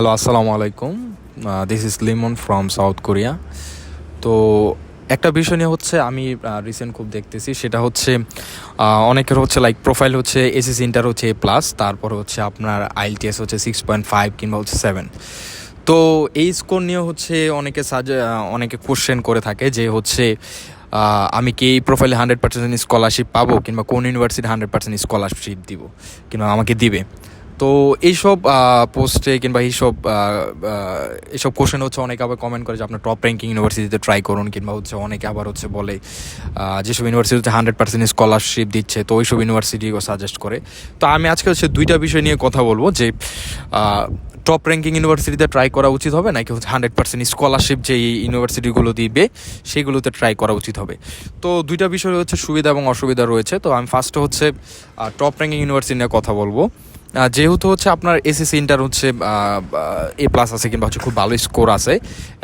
Hello আসসালামু আলাইকুম this is Limon from South Korea তো একটা বিষয় নিয়ে হচ্ছে আমি রিসেন্ট খুব দেখতেছি, সেটা হচ্ছে অনেকের হচ্ছে লাইক প্রোফাইল হচ্ছে এসএস ইন্টার হচ্ছে এ প্লাস তারপর হচ্ছে আপনার আইএলটিএস হচ্ছে সিক্স পয়েন্ট ফাইভ কিংবা হচ্ছে সেভেন তো এই স্কোর নিয়ে হচ্ছে অনেকে সাজে অনেকে কোশ্চেন করে থাকে যে হচ্ছে আমি কি এই প্রোফাইলে হান্ড্রেড পার্সেন্ট স্কলারশিপ পাবো কিংবা কোন ইউনিভার্সিটি হান্ড্রেড পার্সেন্ট স্কলারশিপ দিব কিংবা আমাকে দিবে? তো এইসব পোস্টে কিংবা এইসব এইসব কোশ্চেন হচ্ছে অনেকে আবার কমেন্ট করে যে আপনার টপ র্যাঙ্কিং ইউনিভার্সিটিতে ট্রাই করুন কিংবা হচ্ছে অনেকে আবার হচ্ছে বলে যেসব ইউনিভার্সিটিতে হান্ড্রেড পার্সেন্ট স্কলারশিপ দিচ্ছে, তো ওইসব ইউনিভার্সিটিও সাজেস্ট করে। তো আমি আজকে হচ্ছে দুইটা বিষয় নিয়ে কথা বলব যে টপ র্যাঙ্কিং ইউনিভার্সিটিতে ট্রাই করা উচিত হবে নাকি হচ্ছে হান্ড্রেড পার্সেন্ট স্কলারশিপ যে ইউনিভার্সিটিগুলো দিবে, সেগুলোতে ট্রাই করা উচিত হবে। তো দুইটা বিষয় হচ্ছে সুবিধা এবং অসুবিধা রয়েছে। তো আমি ফার্স্টে হচ্ছে টপ র্যাঙ্কিং ইউনিভার্সিটি নিয়ে কথা বলব। যেহেতু হচ্ছে আপনার এসএসসি ইন্টার হচ্ছে এ প্লাস আছে কিংবা হচ্ছে খুব ভালো স্কোর আছে,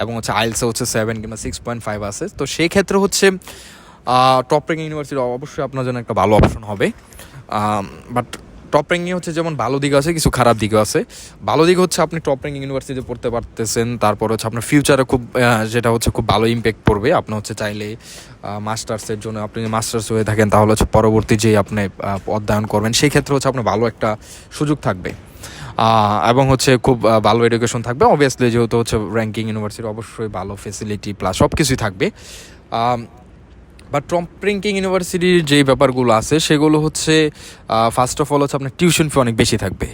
এবং হচ্ছে আইলসে হচ্ছে সেভেন কিংবা সিক্স পয়েন্ট ফাইভ আছে, তো সেই ক্ষেত্রে হচ্ছে টপ র্যাঙ্কিং ইউনিভার্সিটি অবশ্যই আপনার জন্য একটা ভালো অপশন হবে। বাট টপ র্যাঙ্কিং হচ্ছে যেমন ভালো দিক আছে, কিছু খারাপ দিকও আছে। ভালো দিক হচ্ছে আপনি টপ র্যাঙ্কিং ইউনিভার্সিটিতে পড়তে পারতেছেন, তারপর হচ্ছে আপনার ফিউচারে খুব যেটা হচ্ছে খুব ভালো ইম্প্যাক্ট পড়বে। আপনি হচ্ছে চাইলে মাস্টার্সের জন্য আপনি যদি মাস্টার্স হয়ে থাকেন, তাহলে হচ্ছে পরবর্তী যে আপনি অধ্যয়ন করবেন, সেই ক্ষেত্রে হচ্ছে আপনার ভালো একটা সুযোগ থাকবে। এবং হচ্ছে খুব ভালো এডুকেশন থাকবে। অবভিয়াসলি যেহেতু হচ্ছে র্যাঙ্কিং ইউনিভার্সিটি অবশ্যই ভালো ফেসিলিটি প্লাস সব কিছুই থাকবে বাট টপ র্যাঙ্কিং ইউনিভার্সিটির যে ব্যাপারগুলো আছে, সেগুলো হচ্ছে ফার্স্ট অফ অল হচ্ছে আপনার টিউশন ফি অনেক বেশি থাকবে।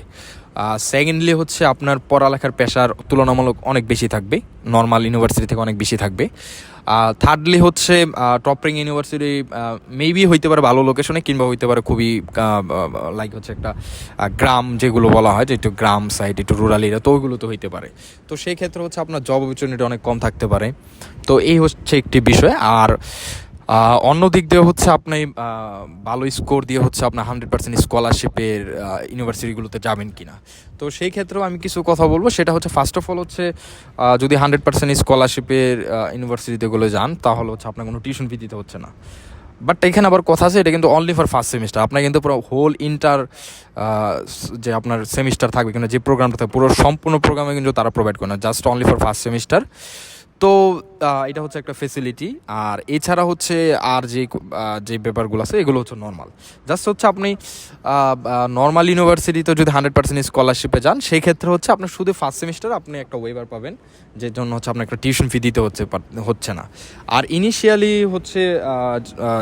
সেকেন্ডলি হচ্ছে আপনার পড়ালেখার পেশার তুলনামূলক অনেক বেশি থাকবে নর্মাল ইউনিভার্সিটি থেকে অনেক বেশি থাকবে। থার্ডলি হচ্ছে টপ র্যাঙ্ক ইউনিভার্সিটি মেবি হইতে পারে ভালো লোকেশনে কিংবা হইতে পারে খুবই লাইক হচ্ছে একটা গ্রাম যেগুলো বলা হয়, যে একটু গ্রাম সাইড একটু রুরাল এরিয়া তো ওইগুলো তো হইতে পারে। তো সেই ক্ষেত্রে হচ্ছে আপনার জব অপরচুনিটি অনেক কম থাকতে পারে। তো এই হচ্ছে একটি বিষয়। আর অন্য দিক দিয়ে হচ্ছে আপনি ভালো স্কোর দিয়ে হচ্ছে আপনার হান্ড্রেড পার্সেন্ট স্কলারশিপের ইউনিভার্সিটিগুলোতে যাবেন কিনা। তো সেই ক্ষেত্রেও আমি কিছু কথা বলব, সেটা হচ্ছে ফার্স্ট অফ অল হচ্ছে যদি হান্ড্রেড পার্সেন্ট স্কলারশিপের ইউনিভার্সিটিগুলো যান, তাহলে হচ্ছে আপনার কোনো টিউশন ফি দিতে হচ্ছে না। বাট এখানে আবার কথা আছে, এটা কিন্তু অনলি ফর ফার্স্ট সেমিস্টার আপনার কিন্তু পুরো হোল ইন্টার যে আপনার সেমিস্টার থাকবে কিন্তু যে প্রোগ্রামটা থাকবে পুরো সম্পূর্ণ প্রোগ্রামে কিন্তু তারা প্রোভাইড করে না just only for first semester তো এটা হচ্ছে একটা ফেসিলিটি আর এছাড়া হচ্ছে আর যে যে ব্যাপারগুলো আছে, এগুলো হচ্ছে নর্মাল জাস্ট হচ্ছে আপনি নর্মাল ইউনিভার্সিটিতে যদি হান্ড্রেড পার্সেন্ট স্কলারশিপে যান সেই ক্ষেত্রে হচ্ছে আপনার শুধু ফার্স্ট সেমিস্টার আপনি একটা ওয়েবার পাবেন, যে জন্য হচ্ছে আপনার একটা টিউশন ফি দিতে হচ্ছে হচ্ছে না। আর ইনিশিয়ালি হচ্ছে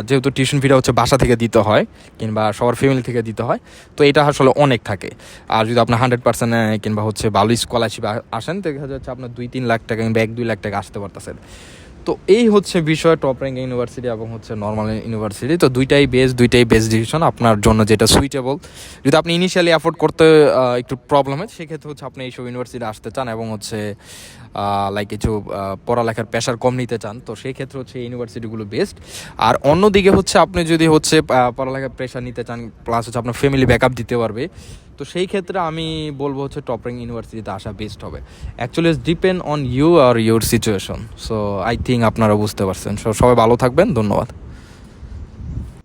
যেহেতু টিউশন ফিটা হচ্ছে বাসা থেকে দিতে হয়, কিংবা সবার ফ্যামিলি থেকে দিতে হয়, তো এটা আসলে অনেক থাকে। আর যদি আপনার হান্ড্রেড পার্সেন্ট কিংবা হচ্ছে ভালো স্কলারশিপ আসেন দেখা যাচ্ছে আপনার দুই তিন লাখ টাকা কিংবা এক দুই লাখ টাকা আসতে পারতেছেন। তো এই হচ্ছে বিষয় টপ র্যাঙ্ক ইউনিভার্সিটি এবং হচ্ছে নর্মাল ইউনিভার্সিটি তো দুইটাই বেস্ট দুইটাই বেস্ট ডিসিশন আপনার জন্য যেটা সুইটেবল যদি আপনি ইনিশিয়ালি অ্যাফোর্ড করতে একটু প্রবলেম হয়, সেক্ষেত্রে হচ্ছে আপনি এইসব ইউনিভার্সিটি আসতে চান এবং হচ্ছে লাইক কিছু পড়ালেখার প্রেশার কম নিতে চান, তো সেই ক্ষেত্রে হচ্ছে এই ইউনিভার্সিটিগুলো বেস্ট আর অন্যদিকে হচ্ছে আপনি যদি হচ্ছে পড়ালেখার প্রেশার নিতে চান প্লাস হচ্ছে আপনার ফ্যামিলি ব্যাকআপ দিতে পারবে তো সেই ক্ষেত্রে আমি বলব হচ্ছে টপ র্যাঙ্ক ইউনিভার্সিটিতে আসা বেস্ট হবে। Actually depend on you R your situation so I think আপনারা বুঝতে পারছেন। সো সবাই ভালো থাকবেন। ধন্যবাদ।